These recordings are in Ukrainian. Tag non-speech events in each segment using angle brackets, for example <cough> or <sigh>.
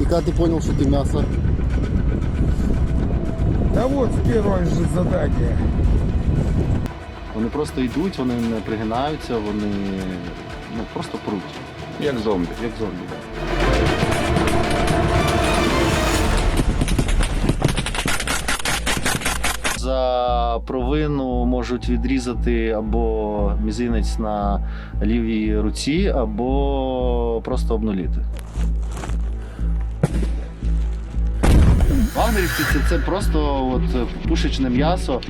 И когда ты понял, что ты мясо? Да вот с первого же задания. Вони просто йдуть, вони не пригинаються, вони ну, просто пруть, Як зомбі. як зомбі. Да. За провину можуть відрізати або мізинець на лівій руці, або просто обнуліти. Вагнерівці це, це просто от, пушечне м'ясо.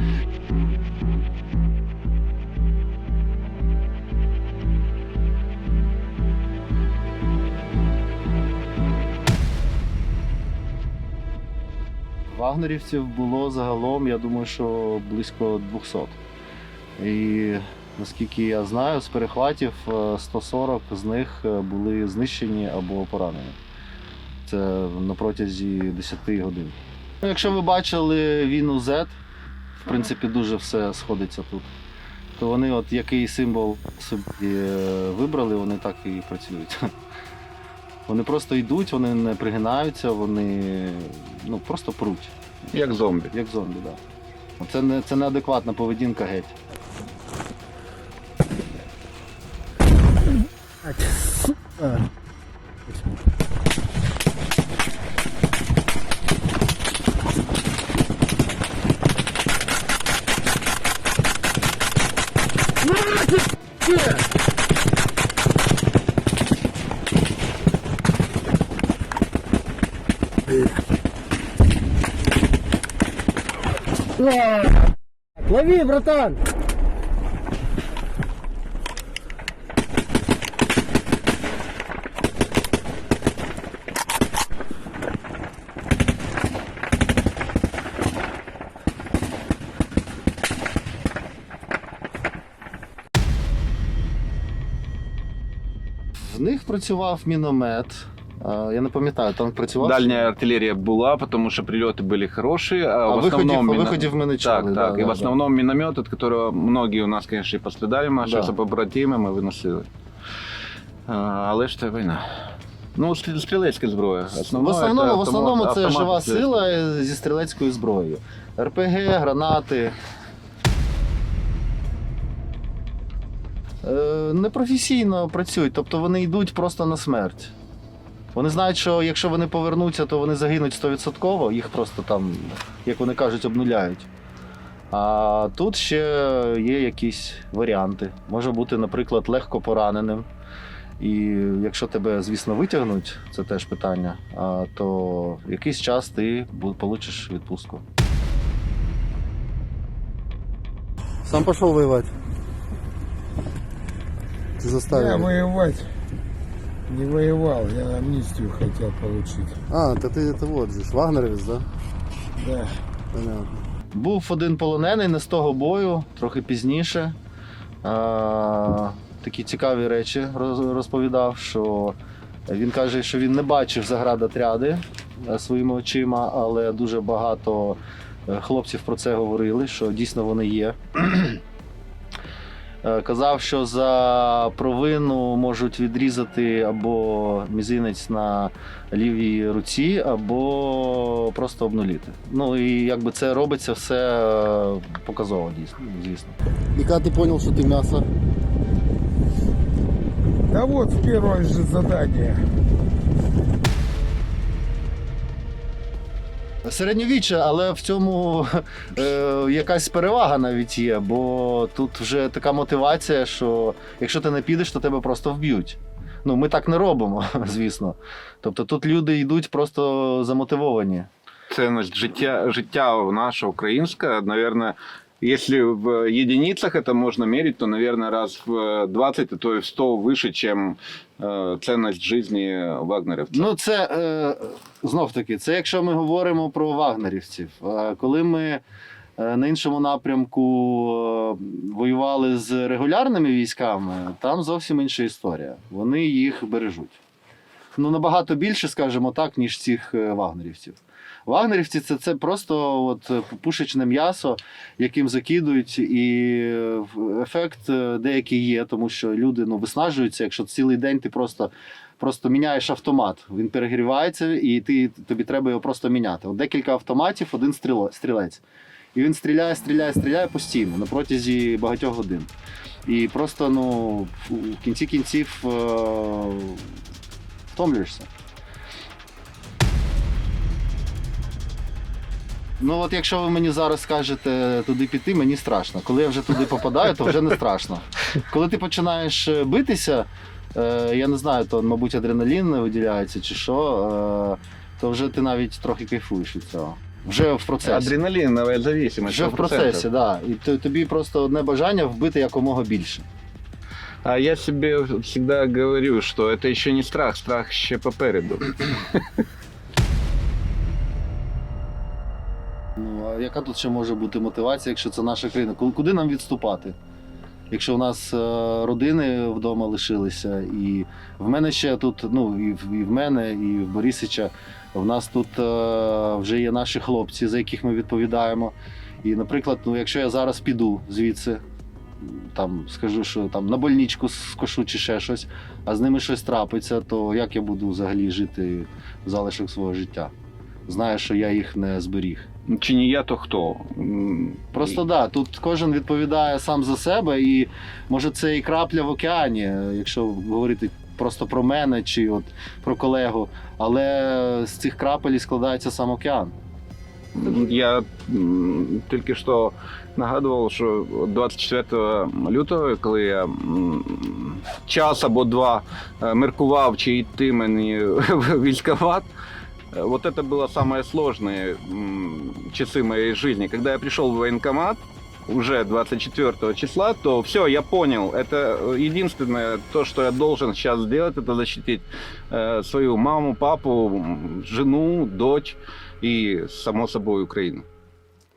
Вагнерівців було загалом, я думаю, що близько 200. І наскільки я знаю, з перехватів е, 140 з них е, були знищені або поранені. Це на протязі 10 годин. Ну, Якщо ви бачили війну Z, в принципі, дуже все сходиться тут. То вони, от який символ собі е, вибрали, вони так і працюють. <laughs> Вони просто йдуть, вони не пригинаються, вони ну, просто пруть, Як зомбі. як зомбі, так. Да. Це, не, це неадекватна поведінка геть. Лови, братан! В них працював міномет. А, Я не пам'ятаю, там працював. Дальня артилерія була, тому що прильоти були хороші, а, А в виходів, основному... а міно- виходів ми не чули. Так, так. да, і в да. основному міномет, від якого многі у нас, звісно, і пострадали, наші Да. побратими, ми виносили. А, але ж це війна. Ну, стрілецька зброя. В основному, це в основному автомат- це жива сила зі стрілецькою зброєю. РПГ, гранати. Е, Непрофесійно працюють, тобто вони йдуть просто на смерть. Вони знають, що якщо вони повернуться, то вони загинуть 100%, їх просто там, як вони кажуть, обнуляють. А тут ще є якісь варіанти. Може бути, наприклад, легко пораненим. І якщо тебе, звісно, витягнуть, це теж питання, то якийсь час ти получиш відпустку. Сам пошел воевать. Ты Я заставил. Не воевал, я амнистию хотел получить. А, то ты это вот здесь, вагнеровец, да? Да. Понятно. Був один полонений не з того бою, трохи пізніше. А, такі цікаві речі роз- розповідав, що він каже, що він не бачив заградотряди е, своїми очима, але дуже багато е, хлопців про це говорили, що дійсно вони є. Е, Казав, що за провину можуть відрізати або мізинець на лівій руці, або просто обнуліти. Ну і якби це робиться все е, показово, дійсно, звісно. І коли ти зрозумів, що ти мясо? Да вот с первого же задания. Середньовіччя, але в цьому е, якась перевага навіть є, бо тут вже така мотивація, що якщо ти не підеш, то тебе просто вб'ють. Ну, ми так не робимо, <laughs> звісно. Тобто тут люди йдуть просто замотивовані. Це життя, життя наше українське, наверное, если в единицах это можно мерить, то, наверное, раз в 20, а то и в 100 выше, чем э, ценность жизни вагнерівців. Ну, це е, знов таки, це якщо ми говоримо про вагнерівців. А коли ми е, на іншому напрямку е, воювали з регулярними військами, там зовсім інша історія. Вони їх бережуть. Ну, набагато більше, скажімо так, ніж цих е, вагнерівців. Вагнерівці це, це просто от е, пушечне м'ясо, яким закидують, і е, ефект деякий є, тому що люди ну, виснажуються, якщо цілий день ти просто просто міняєш автомат. Він перегрівається, і ти, тобі треба його просто міняти. От декілька автоматів, один стрілець. І він стріляє, стріляє, стріляє постійно на протязі багатьох годин. І просто ну, в кінці кінців е- втомлюєшся. Ну от якщо ви мені зараз скажете туди піти, мені страшно. Коли я вже туди попадаю, то вже не страшно. Коли ти починаєш е, битися, е, я не знаю, то, мабуть, адреналін виділяється чи що, е, то вже ти навіть трохи кайфуєш від цього. Вже в процесі. Адреналиновая зависимость. Вже в процесі, так. Да. І тобі просто одне бажання вбити якомога більше. А я себе всегда говорю, что это еще не страх, страх ще попереду. Ну, а яка тут ще може бути мотивація, якщо це наша країна? Ку- Куди нам відступати? Якщо у нас е, родини вдома лишилися, і в мене ще тут, ну і в, і в мене, і в Борисича, в нас тут е, вже є наші хлопці, за яких ми відповідаємо. І, наприклад, ну, якщо я зараз піду звідси, там скажу, що там на больничку скошу чи ще щось, а з ними щось трапиться, то як я буду взагалі жити залишок свого життя? Знаю, що я їх не зберіг. Чи не я, то хто? Просто да, тут кожен відповідає сам за себе, і може це і крапля в океані, якщо говорити просто про мене чи от про колегу. Але з цих крапель складається сам океан. Я м, тільки що нагадував, що 24 лютого, коли я м, час або два е, міркував, чи йти мені <laughs> в військкомат, э, вот это было самые сложные м, часы моей жизни. Когда я пришел в военкомат, уже 24 числа, то все, я понял, это единственное, то, что я должен сейчас сделать, это защитить э, свою маму, папу, м, жену, дочь и, само собою Украину.